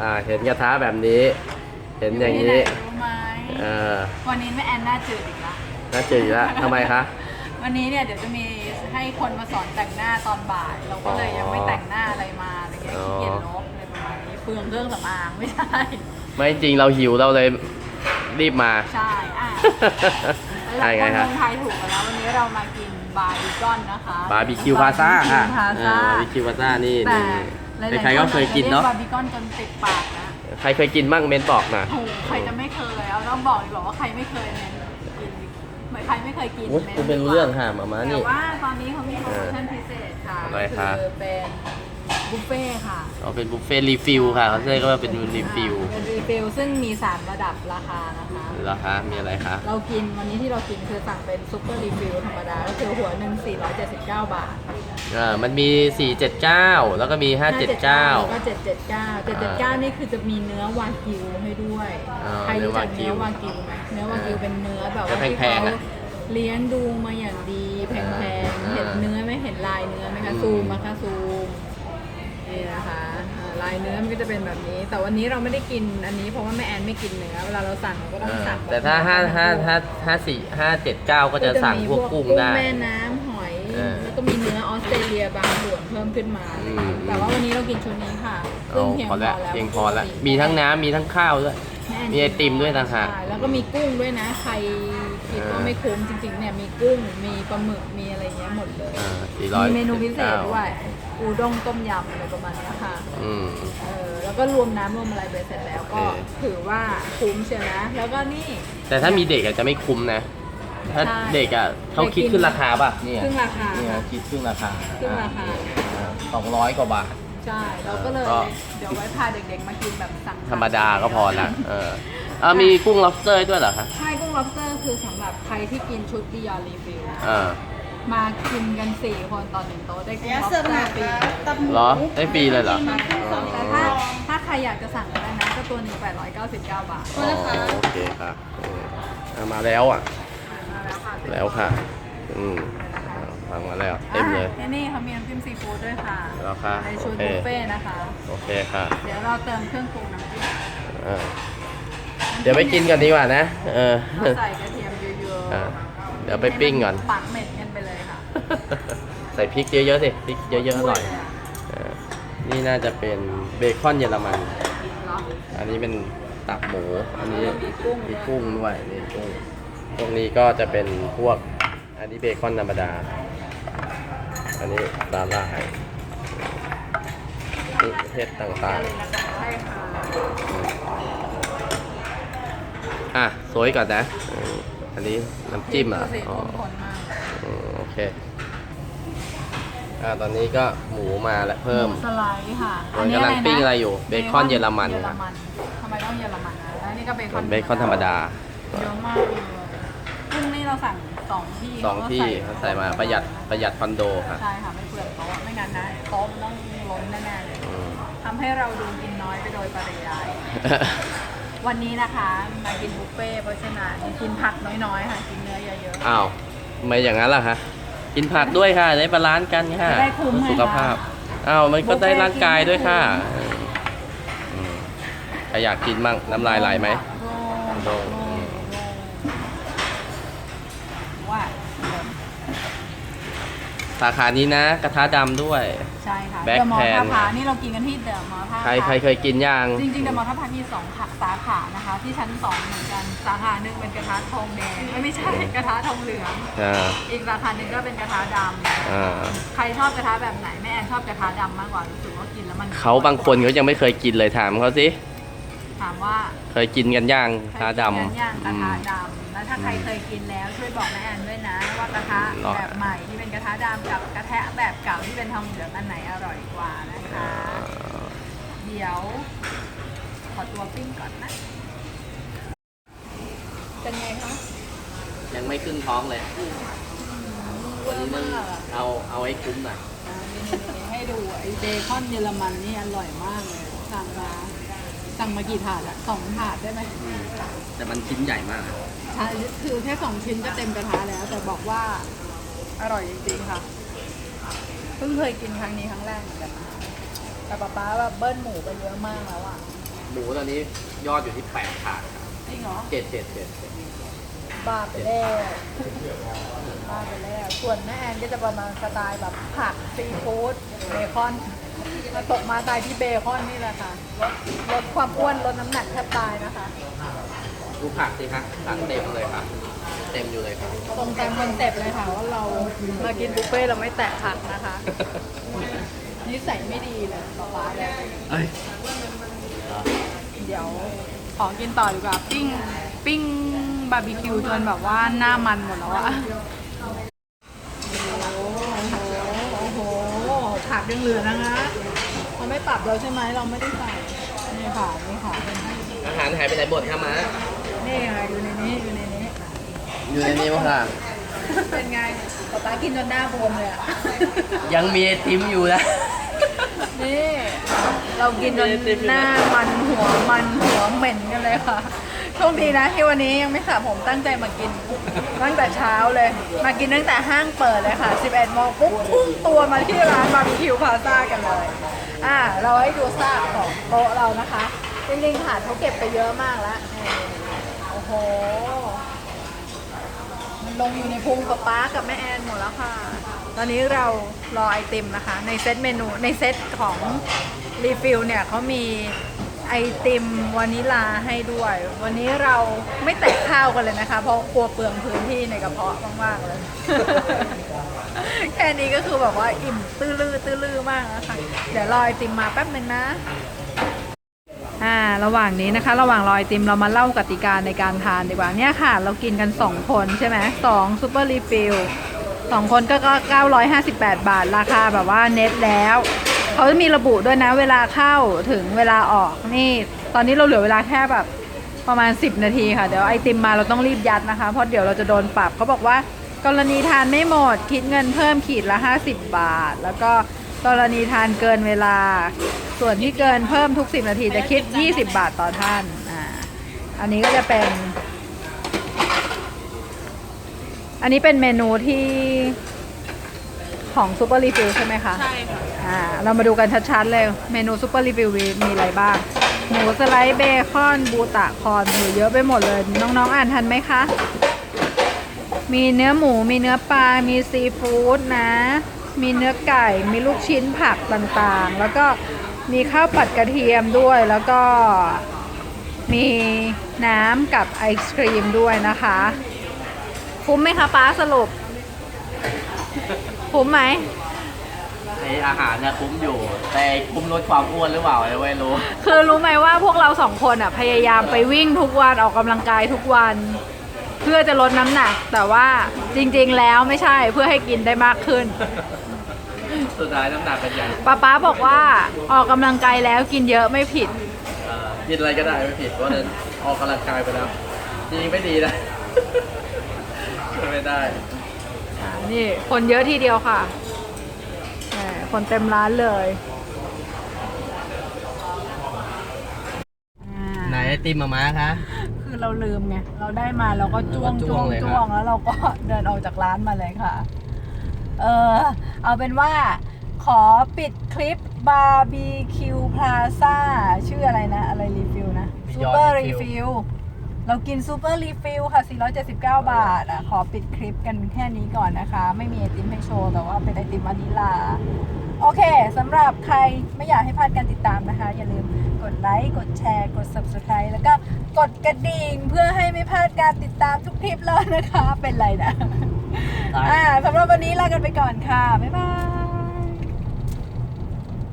อ่าเห็นกระทะแบบนี้ เห็นอย่างนี้นี้รู้ไหมเออวันนี้แม่แอนหน้าจืดอีกละ น่าจืดอีกแล้วทำไมคะ วันนี้เนี่ยเดี๋ยวจะมีให้คนมาสอนแต่งหน้าตอนบ่าย เราก็เลยยังไม่แต่งหน้าอะไรมาอะไรเงี้ยอ๋อขี้เกียจลบอะไรประมาณนี้เปลืองเครื่องสำอางไม่ใช่ ไม่จริงเราหิวเราเลยรีบมา ใช่อะใช่ไงคฮะนไทยถูกกันแล้ววันนี้เรามากินบาร์บีคอนนะคะ บาร์บีคิวพาซ่าค่ะบาร์บีคิวพาซ่าบาร์บีคิวพาซ่านี่แต่นี่ หลายๆใครๆก็เคยกินเนาะ บาร์บีคอนจนติดปากนะใครเคยกินบ้างเม้นบอกหน่อยโอ้โหใครจะไม่เคยเอาต้องบอกดีกว่าว่าใครไม่เคยเนี่ยกินเหมือนใครไม่เคยกินโอ้ยเมคุณเป็นรู้เรื่องค่ะมาม่าแต่นี่ ว่าตอนนี้เขามีโปรโมชั่นพิเศษค่ะอะไรคะ คือเป็นบุฟเฟ่ต์ค่ะเอาเป็นบุฟเฟ่ต์รีฟิลค่ะเขาเรียกว่าเป็นรีฟิลอ่าเป็นรีฟิลซึ่งมี 3 ระดับราคานะคะ เหรอคะมีอะไรคะเรากินวันนี้ที่เรากินคือสั่งเป็นซุปเปอร์รีฟิลธรรมดาก็คือหัวหนึ่ง479 บาทอ่ามันมี 479 แล้วก็มี แล้วก็579 779 779 นี่คือจะมีเนื้อวากิวให้ด้วยอ่าใครรู้จักเนื้เนื้ออวาวากิกิววไหมเนื้อวากิวเป็นเนื้อแบบว่าเนื้อที่แพงๆเขาอะเลี้ยงดูมาอย่างดีแพงอ่าๆเห็นเนื้อไหมเห็นลายเนื้อไหมคะอืม ซูมมาค่ะซูม นี่นะคะอ่าลายเนื้อมันก็จะเป็นแบบนี้ แต่วันนี้เราไม่ได้กินอันนี้เพราะว่าแม่แอนไม่กินเนื้อเวลาเราสั่งเราก็ต้องอ่าสั่งบบแต่ถ้า5 5 5 5 4 5 7 9ก็จะสั่งพวกกุ้งได้ แม่น้ำหอยเออแล้วก็มีเนื้อออสเตรเลียบางส่วนเพิ่มขึ้นมา อืม แต่ว่าวันนี้เรากินชุดนี้ค่ะซึ่เอางเพียงพพออแล้วแล้วเพียงพอแล้วมีทั้งน้ำมีทั้งข้าวด้วยแอนมีไอติมด้วยต่างหาก ใช่แล้วก็มีกุ้งด้วยนะ ใครคิดว่าไม่คุ้มจริงๆเนี่ยมีกุ้งมีปลาหมึกมีอะไรเงี้ยหมดเลย อ่า400มีเมนูพิเศษด้วยอู ด้งต้มยำอะไรประมาณเนี้ยค่ะ อืม เออแล้วก็รวมน้ำรวมอะไรไปเสร็จแล้วก็โอเคถือว่าคุ้มเชียวนะ แล้วก็นี่ แต่ถ้ามีเด็กอาจจะไม่คุ้มนะ ถ้าใช่เด็กอะเขาคิดเด็กกินขึ้นราคาป่ะเนี่ยครึ่งราคาเนี่ยคิดครึ่งราคาครึ่งราคา สองร้อยกว่าบาท ใช่เราก็เลยก็ เดี๋ยวไว้พาเด็กๆมากินแบบสั่งธรรมดาก็พอละเออเอามีกุ้ง lobster ด้วยเหรอคะใช่กุ้ง lobster คือสำหรับใครที่กินชุด Beyond Refill เออ มากินกัน4คนต่อหนึ่งโต๊ะได้กุ้งเสิร์ฟ lobster หน่อยฟรีตับหมูเหรอได้ฟรีเลยเหรอ แต่ถ้าถ้าใครอยากจะสั่งก็ได้นะก็ตัวหนึ่ง899บาทอ๋อโอเคค่ะเออเอามาแล้วอะ มาแล้วค่ะแล้วค่ะ อืมฟังมาแล้วเต็มเลย อะนี่เขามีน้ำจิ้มซีฟู้ดด้วยค่ะแล้วค่ะในชุดโอเค บุฟเฟ่ต์นะคะ โอเคค่ะ เดี๋ยวเราเติมเครื่องปรุงน้ำจิ้มเออเดี๋ยวไปกินกันดีกว่านะ เออ เราใส่กระเทียมเยอะอะเดี๋ยวไปปิ้งก่อนปักเม็ด ใส่พริกเยอะๆสิพริกเยอะๆอร่อยเออนี่น่าจะเป็นเบคอนเยอรมันเหรออันนี้เป็นตับหมู อันนี้มีกุ้งมีกุ้งด้วยนี่กุ้งตรงนี้ก็จะเป็นพวก อันนี้เบคอนธรรมดา อันนี้สาหร่ายนี่เห็ดต่างใช่ค่ะๆ อะ สวยก่อนนะอืมอันนี้น้ำจิ้มอะดูสิอ๋อข้นๆมาก อืมโอเค อ่าตอนนี้ก็หมูมาแล้วเพิ่มหสไลด์ค่ะโดยกำลังปิ้งอะไรอยู่ เบคอนเยอรมันเยอรมันทำไมต้องเยอรมันนะแล้วนี่ก็เบคส่อวนนเบคอนธรรมดาเยอะมากเลยกุ้งนี่เราสั่งสองที่สองที่เขาใส่มาประหยัดประหยัดคอนโดค่ะใช่ค่ะไม่เปลืองโต๊ะไม่งั้นนะโต๊ะมันต้องล้นแน่ๆเลยอืม ทำให้เราดูกินน้อยไปโดยปริยาย วันนี้นะคะมากินบุฟเฟ่ต์เพราะฉะนั้นกินผักน้อยๆค่ะกินเนื้อเยอะอ้าวทำไมอย่างนั้นล่ะคะ กินผักด้วยค่ะ ได้บาลานซ์กันค่ะจะได้คุ้มเพื่อสุขไงคะภาพอ้าวมันก็ได้ร่างกายด้วยค่ะบุฟเฟ่ต์อืมใครอยากกินบ้างน้ำลายไหลไหมโล่งโล่งโล่งว่า สาขานี้นะ กระทะดำด้วย ใช่ค่ะแบ็คเดอะมอลแพนท่าพานี่เรากินกันที่เดอะมอลท่าใครพาใครเคยกินย่างจริงๆเดอะมอลท่าพามีสองขาสาขานะคะ ที่ชั้นสองเหมือนกัน สาขาหนึ่งเป็นกระทะทองแดงไม่ไม่ใช่กระทะทองเหลือง อ่า อีกสาขาหนึ่งก็เป็นกระทะดอ่าำใครชอบกระทะแบบไหนแม่แอนชอบกระทะดำมากกว่ารู้สึกว่ากินแล้วมันเขาบางคนเขายังไม่เคยกินเลยถามเขาสิ ถามว่าเคยกินกันย่างกระทะดเคยกินย่างกำระอืทะม ดำแล้วถ้าใครเคยกินแล้วช่วยบอกแม่แอนด้วยนะ ว่ากระทะหรอแบบใหม่ที่เป็นกระทะดำกับกระทะแบบเก่าที่เป็นทองเหลืองอันไหนอร่อยกว่านะคะ เดี๋ยว ขอตัวปิ้งก่อนนะ เป็นไงคะยังไม่ขึ้นท้องเลยเวอร์มากอะเอาเอาไอ้คุ้มหน่อยอ่านี่ๆๆให้ดูไอ้เบคอนเยอรมันนี่อร่อยมากเลยสั่งมา สั่งมากี่ถาดอะสองถาดได้ไหมแต่มันชิ้นใหญ่มากใช่คือแค่สองชิ้นก็เต็มกระทะแล้ว แต่บอกว่าอร่อยจริงๆค่ะ เพิ่งเคยกินครั้งนี้ครั้งแรกเหมือนกันนะแต่ป๊าป๊าแบบเบิ้ลหมูไปเยอะมากแล้วอะหมูตอนนี้ยอดอยู่ที่แปดถาดครับจริงเหรอเจ็ดเจ็ดเจ็ดบ้าไปแล้วบ้าไปแล้ว ส่วนแม่แอนก็จะประมาณสไตล์แบบผักซีฟู้ดเบคอน มาตกมาตายที่เบคอนนี่แหละค่ะลดลดความอ้วนลดน้ำหนักแทบตายนะคะดูผักสิครับผักเต็มเลยครับเต็มอยู่เลยครับตรงตามคอนเซ็ปต์เลยค่ะว่าเรามากินบุฟเฟ่ต์เราไม่แตะผักนะคะนิสัยไม่ดีเลยป๊าป๊าเนี่ยเอ้ยเดี๋ยวขอกินต่อดีกว่าปิ้งปิ้งบาร์บีคิวจนแบบว่าหน้ามันหมดแล้วอะโอ้โห โอ้โห ผัก ยังเหลือนะคะเขาไม่ปรับเราใช่ไหมเราไม่ได้ใส่นี่ค่ะนี่ค่ะอาหารหายไปไหนหมดครับมานี่ค่ะอยู่ในนี้อยู่ในนี้อยู่ในนี้มั้งค่ะเป็นไงป๊าป๊ากินจนหน้าบวมเลยอะยังมีไอติมอยู่นะ นี่ เรากินจนหน้ามันหัวมันหัวเหม็นกันเลยค่ะโชคดีนะที่วันนี้ยังไม่สระผมตั้งใจมากิน ตั้งแต่เช้าเลย มากินตั้งแต่ห้างเปิดเลยค่ะ 11โมงปุ๊บพุ่งตัวมาที่ร้านบาร์บีคิวพาซ่ากันเลย อ่า เราให้ดูซากของโต๊ะเรานะคะ จริงๆถาดเขาเก็บไปเยอะมากแล้ว โอ้โห มันลงอยู่ในพุงป๊าป๊ากับแม่แอนหมดแล้วค่ะ ตอนนี้เรารอไอติมนะคะ ในเซตเมนูในเซตของรีฟิลเนี่ยเขามีไอติมวานิลาให้ด้วย วันนี้เราไม่แตะข้าวกันเลยนะคะ เพราะกลัวเปลืองพื้นที่ในกระเพาะมากๆเลย แค่นี้ก็คือแบบว่าอิ่มตื้อลือตื้อลือมากนะคะ เดี๋ยวรอไอติมมาแป๊บนึงนะอ่าระหว่างนี้นะคะ ระหว่างรอไอติมเรามาเล่ากติกาในการทานดีกว่าเนี่ยค่ะ เรากินกัน 2 คนใช่ไหมสองซูเปอร์รีฟิล สองคนก็ก็ 958 บาทราคาแบบว่าเน็ตแล้ว เขาจะมีระบุด้วยนะเวลาเข้าถึงเวลาออกนี่ ตอนนี้เราเหลือเวลาแค่แบบประมาณ 10 นาทีค่ะ เดี๋ยวไอติมมาเราต้องรีบยัดนะคะ เพราะเดี๋ยวเราจะโดนปรับเขาบอกว่ากรณีทานไม่หมด คิดเงินเพิ่มขีดละ 50 บาท แล้วก็กรณีทานเกินเวลา ส่วนที่เกินเพิ่มทุก 10 นาทีจะคิด 20 บาทต่อท่านอ่าอันนี้ก็จะเป็น อันนี้เป็นเมนูที่ของซูเปอร์รีฟิลใช่ไหมคะใช่ค่ะอ่าเรามาดูกันชัดๆเลยเมนูซูเปอร์รีฟิลมีอะไรบ้างหมูสไลด์เบคอนบูตะคอนหมูเยอะไปหมดเลย น้องๆ อ่านทันไหมคะ มีเนื้อหมูมีเนื้อปลา มีซีฟู้ดนะ มีเนื้อไก่มีลูกชิ้นผักต่างๆ แล้วก็มีข้าวผัดกระเทียมด้วยแล้วก็มีน้ำกับไอศครีมด้วยนะคะ คุ้มไหมคะป้าสรุป คุ้มไหมไออาหารเนี่ยคุ้มอยู่ แต่คุ้มลดความอ้วนหรือเปล่าไม่รู้ คือรู้ไหมว่าพวกเราสองคนอะพยายามไปวิ่งทุกวันออกกำลังกายทุกวัน เพื่อจะลดน้ำหนัก แต่ว่าจริงๆแล้วไม่ใช่เพื่อให้กินได้มากขึ้น สุดท้ายน้ำหนักเป็นใหญ่ป้าป๊าบอกว่าออกกำลังกายแล้วกินเยอะไม่ผิด เอ่อกินอะไรก็ได้ไม่ผิดเพราะฉะนั้นออกกำลังกายไปแล้วจริงไม่ดีนะ ไม่ได้อ่านี่คนเยอะทีเดียวค่ะแหมคนเต็มร้านเลยอ่า ไหนไอติมมามาคะ คือเราลืมไง เราได้มาเราก็จ้วงเราก็จ้จ้ววงงเลยครับ จ้วงแล้วเราก็ เดินออกจากร้านมาเลยค่ะ เออ เอาเป็นว่า ขอปิดคลิปบาร์บีคิวพลาซ่าชื่ออะไรนะ อะไรรีฟิลนะซูเปอร์รีฟิล เรากินซูเปอร์รีฟิลค่ะ 479 บาทอะขอปิดคลิปกันแค่นี้ก่อนนะคะ ไม่มีไอติมให้โชว์ แต่ว่าเป็นไอติมวานิลา โอเคสำหรับใครไม่อยากให้พลาดการติดตามนะคะ อย่าลืมกดไลค์ กดแชร์ กด subscribe แล้วก็กดกระดิ่งเพื่อให้ไม่พลาดการติดตามทุกทริปเลยนะคะ เป็นไรนะ อ่าสำหรับวันนี้ลากันไปก่อนค่ะ บ๊ายบาย